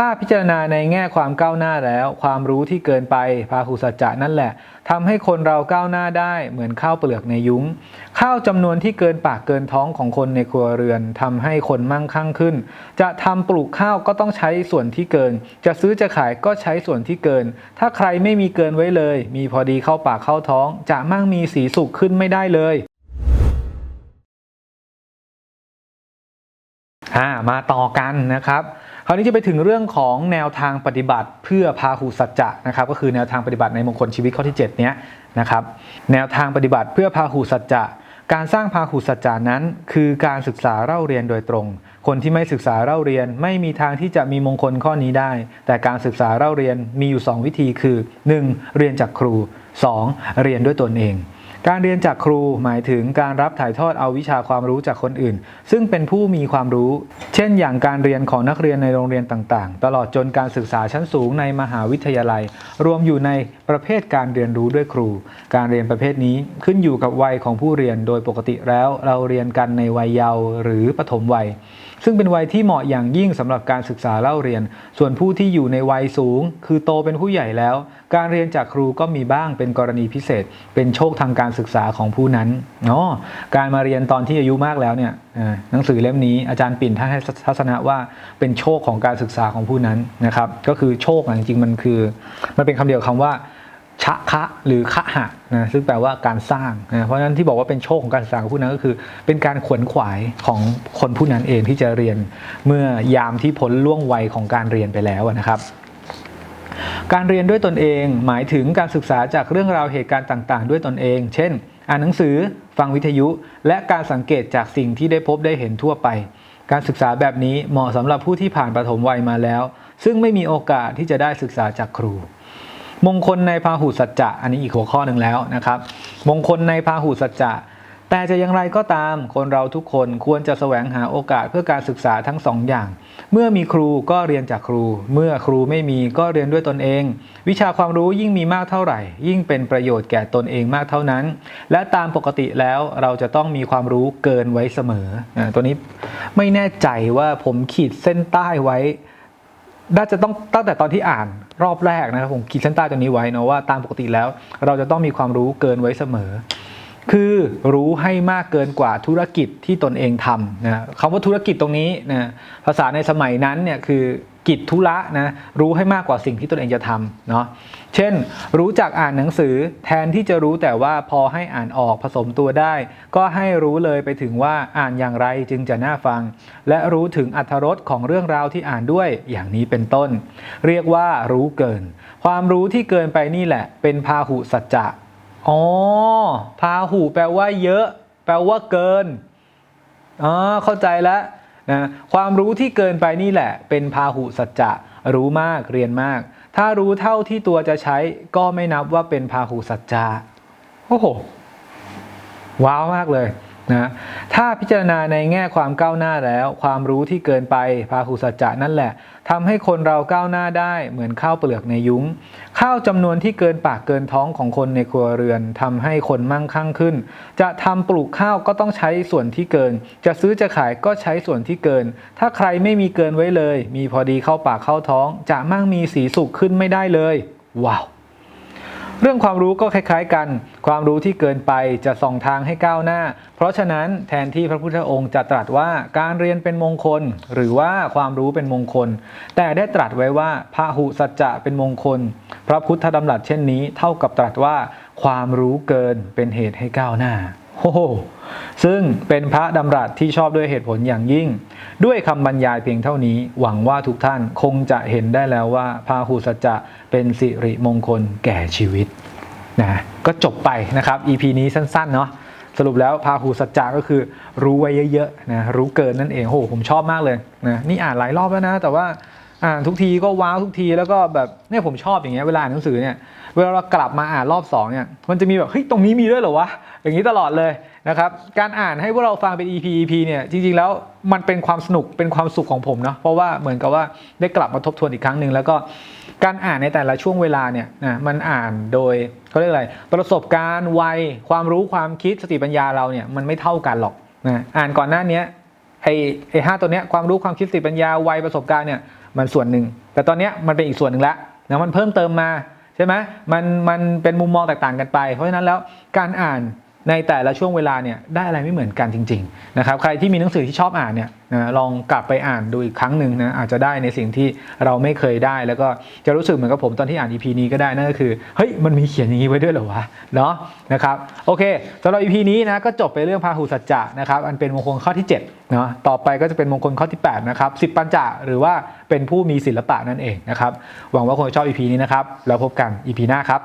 ถ้าพิจารณาในแง่ความก้าวหน้าแล้ว ความรู้ที่เกินไปพาหุสัจจะนั่นแหละทำให้คนเราก้าวหน้าได้เหมือนข้าวเปลือกในยุ้ง ข้าวจำนวนที่เกินปากเกินท้องของคนในครัวเรือนทำให้คนมั่งคั่งขึ้น จะทำปลูกข้าวก็ต้องใช้ส่วนที่เกิน จะซื้อจะขายก็ใช้ส่วนที่เกิน ถ้าใครไม่มีเกินไว้เลย มีพอดีเข้าปากเข้าท้อง จะมั่งมีสีสุขขึ้นไม่ได้เลยอ่ามาต่อกันนะครับ คราวนี้จะไปถึงเรื่องของแนวทางปฏิบัติเพื่อพาหุสัจจะนะครับก็คือแนวทางปฏิบัติในมงคลชีวิตข้อที่ 7 เนี้ยนะครับแนวทางปฏิบัติเพื่อพาหุสัจจะการสร้างพาหุสัจจานั้น คือการศึกษาเล่าเรียนโดยตรง คนที่ไม่ศึกษาเล่าเรียน ไม่มีทางที่จะมีมงคลข้อนี้ได้ แต่การศึกษาเล่าเรียนมีอยู่ 2 วิธีคือ 1. เรียนจากครู 2. เรียนด้วยตนเอง การเรียนจากครูหมายถึงการรับถ่ายทอดเอาวิชาความรู้จากคนอื่น ซึ่งเป็นผู้มีความรู้ เช่น อย่างการเรียนของนักเรียนในโรงเรียนต่างๆ ตลอดจนการศึกษาชั้นสูงในมหาวิทยาลัย รวมอยู่ในประเภทการเรียนรู้ด้วยครู การเรียนประเภทนี้ขึ้นอยู่กับวัยของผู้เรียนโดยปกติแล้วเราเรียนกันในวัยเยาว์หรือปฐมวัย ซึ่งเป็นวัยที่เหมาะอย่างยิ่งสำหรับการศึกษาเล่าเรียน ส่วนผู้ที่อยู่ในวัยสูง คือโตเป็นผู้ใหญ่แล้ว การเรียนจากครูก็มีบ้างเป็นกรณีพิเศษ เป็นโชคทางการศึกษาของผู้นั้นอ๋อการมาเรียนตอนที่อายุมากแล้วเนี่ยหนังสือเล่มนี้อาจารย์ปิ่นท่านให้ทัศนะว่าเป็นโชคของการศึกษาของผู้นั้นนะครับ ก็คือโชคจริงๆมันคือ มันเป็นคำเดียวคำว่าชะคะหรือคะหะนะซึ่งแปลว่าการสร้างนะเพราะฉะนั้นที่บอกว่าเป็นโชคของการศึกษาของผู้นั้นก็คือ เป็นการขวนขวายของคนผู้นั้นเองที่จะเรียน เมื่อยามที่พ้นล่วงวัยของการเรียนไปแล้วนะครับ การเรียนด้วยตนเอง หมายถึงการศึกษาจากเรื่องราวเหตุการณ์ต่าง ๆ ด้วยตนเอง เช่น อ่านหนังสือ ฟังวิทยุ และการสังเกตจากสิ่งที่ได้พบได้เห็นทั่วไป การศึกษาแบบนี้เหมาะสำหรับผู้ที่ผ่านปฐมวัยมาแล้ว ซึ่งไม่มีโอกาสที่จะได้ศึกษาจากครู มงคลในพาหุสัจจะ อันนี้อีกหัวข้อหนึ่งแล้วนะครับ มงคลในพาหุสัจจะ แต่จะอย่างไรก็ตามคนเราทุกคนควรจะแสวงหาโอกาสเพื่อการศึกษาทั้งสองอย่าง เมื่อมีครูก็เรียนจากครู เมื่อครูไม่มีก็เรียนด้วยตนเอง วิชาความรู้ยิ่งมีมากเท่าไหร่ ยิ่งเป็นประโยชน์แก่ตนเองมากเท่านั้น และตามปกติแล้วเราจะต้องมีความรู้เกินไว้เสมอตัวนี้ไม่แน่ใจว่าผมขีดเส้นใต้ไว้น่าจะต้องตั้งแต่ตอนที่อ่านรอบแรกนะครับผมขีดเส้นใต้ตรงนี้ไว้เนาะว่าตามปกติแล้ว เราจะต้องมีความรู้เกินไว้เสมอ คือรู้ให้มากเกินกว่าธุรกิจที่ตนเองทำนะคำว่าธุรกิจตรงนี้นะภาษาในสมัยนั้นเนี่ยคือกิจธุระนะรู้ให้มากกว่าสิ่งที่ตนเองจะทำเนาะเช่น รู้จักอ่านหนังสือแทนที่จะรู้แต่ว่าพอให้อ่านออกผสมตัวได้ ก็ให้รู้เลยไปถึงว่าอ่านอย่างไรจึงจะน่าฟัง และรู้ถึงอรรถรสของเรื่องราวที่อ่านด้วยอย่างนี้เป็นต้น เรียกว่ารู้เกิน ความรู้ที่เกินไปนี่แหละ เป็นพาหุสัจจะ อ๋อ พาหูแปลว่าเยอะ แปลว่าเกิน อ๋อ เข้าใจแล้วนะความรู้ที่เกินไปนี่แหละ เป็นพาหุสัจจะ รู้มากเรียนมาก ถ้ารู้เท่าที่ตัวจะใช้ ก็ไม่นับว่าเป็นพาหุสัจจะ โอ้โห ว้าวมากเลยนะถ้าพิจารณาในแง่ความก้าวหน้าแล้ว ความรู้ที่เกินไปพาหุสัจจะนั่นแหละทำให้คนเราก้าวหน้าได้เหมือนข้าวเปลือกในยุ้ง ข้าวจำนวนที่เกินปากเกินท้องของคนในครัวเรือนทำให้คนมั่งคั่งขึ้น จะทำปลูกข้าวก็ต้องใช้ส่วนที่เกิน จะซื้อจะขายก็ใช้ส่วนที่เกิน ถ้าใครไม่มีเกินไว้เลย มีพอดีเข้าปากเข้าท้อง จะมั่งมีสีสุขขึ้นไม่ได้เลย ว้าวเรื่องความรู้ก็คล้ายๆกัน ความรู้ที่เกินไปจะส่องทางให้ก้าวหน้า เพราะฉะนั้นแทนที่พระพุทธองค์จะตรัสว่าการเรียนเป็นมงคล หรือว่าความรู้เป็นมงคล แต่ได้ตรัสไว้ว่าพาหุสัจจะเป็นมงคล พระพุทธดำรัสเช่นนี้เท่ากับตรัสว่าความรู้เกินเป็นเหตุให้ก้าวหน้าโอ้โหซึ่งเป็นพระดำรัสที่ชอบด้วยเหตุผลอย่างยิ่ง ด้วยคำบรรยายเพียงเท่านี้ หวังว่าทุกท่านคงจะเห็นได้แล้วว่าพาหุสัจจะเป็นสิริมงคลแก่ชีวิตนะก็จบไปนะครับ EP นี้สั้นๆเนาะสรุปแล้วพาหุสัจจะก็คือรู้ไว้เยอะๆนะรู้เกินนั่นเองโอ้โหผมชอบมากเลยนะนี่อ่านหลายรอบแล้วนะ แต่ว่า อ่านทุกทีก็ว้าวทุกทีแล้วก็แบบเนี่ยผมชอบอย่างเงี้ยเวลาอ่านหนังสือเนี่ยเวลาเรากลับมาอ่านรอบสองเนี่ยมันจะมีแบบเฮ้ยตรงนี้มีด้วยเหรอวะอย่างนี้ตลอดเลยนะครับการอ่านให้พวกเราฟังเป็น EP EP เนี่ยจริงๆแล้วมันเป็นความสนุกเป็นความสุขของผมเนาะเพราะว่าเหมือนกับว่าได้กลับมาทบทวนอีกครั้งหนึ่งแล้วก็การอ่านในแต่ละช่วงเวลาเนี่ยนะมันอ่านโดยเขาเรียกอะไรประสบการณ์วัยความรู้ความคิดสติปัญญาเราเนี่ยมันไม่เท่ากันหรอกนะอ่านก่อนหน้านี้ไอ้ไอ้ห้าตัวเนี้ยความรู้ความคิดสติปัญญาวัยประสบการณ์เนี่ย มันส่วนหนึ่ง แต่ตอนนี้มันเป็นอีกส่วนหนึ่งแล้วนะมันเพิ่มเติมมาใช่ไหมมันมันเป็นมุมมองแตกต่างกันไป เพราะฉะนั้นแล้วการอ่าน ในแต่ละช่วงเวลาเนี่ยได้อะไรไม่เหมือนกันจริงๆนะครับใครที่มีหนังสือที่ชอบอ่านเนี่ยนะลองกลับไปอ่านดูอีกครั้งหนึ่งนะอาจจะได้ในสิ่งที่เราไม่เคยได้ แล้วก็จะรู้สึกเหมือนกับผมตอนที่อ่าน EP นี้ก็ได้นั่นก็คือเฮ้ยมันมีเขียนอย่างนี้ไว้ด้วยเหรอวะเนาะนะครับโอเคสำหรับ EP นี้นะก็จบไปเรื่องพาหุสัจจะนะครับอันเป็นมงคลข้อที่7เนาะต่อไปก็จะเป็นมงคลข้อที่8นะครับสิบปัญจหรือว่าเป็นผู้มีศิลปะนั่นเองนะครับหวังว่าคงจะชอบ EP นี้นะครับแล้วพบกัน EP หน้าครับ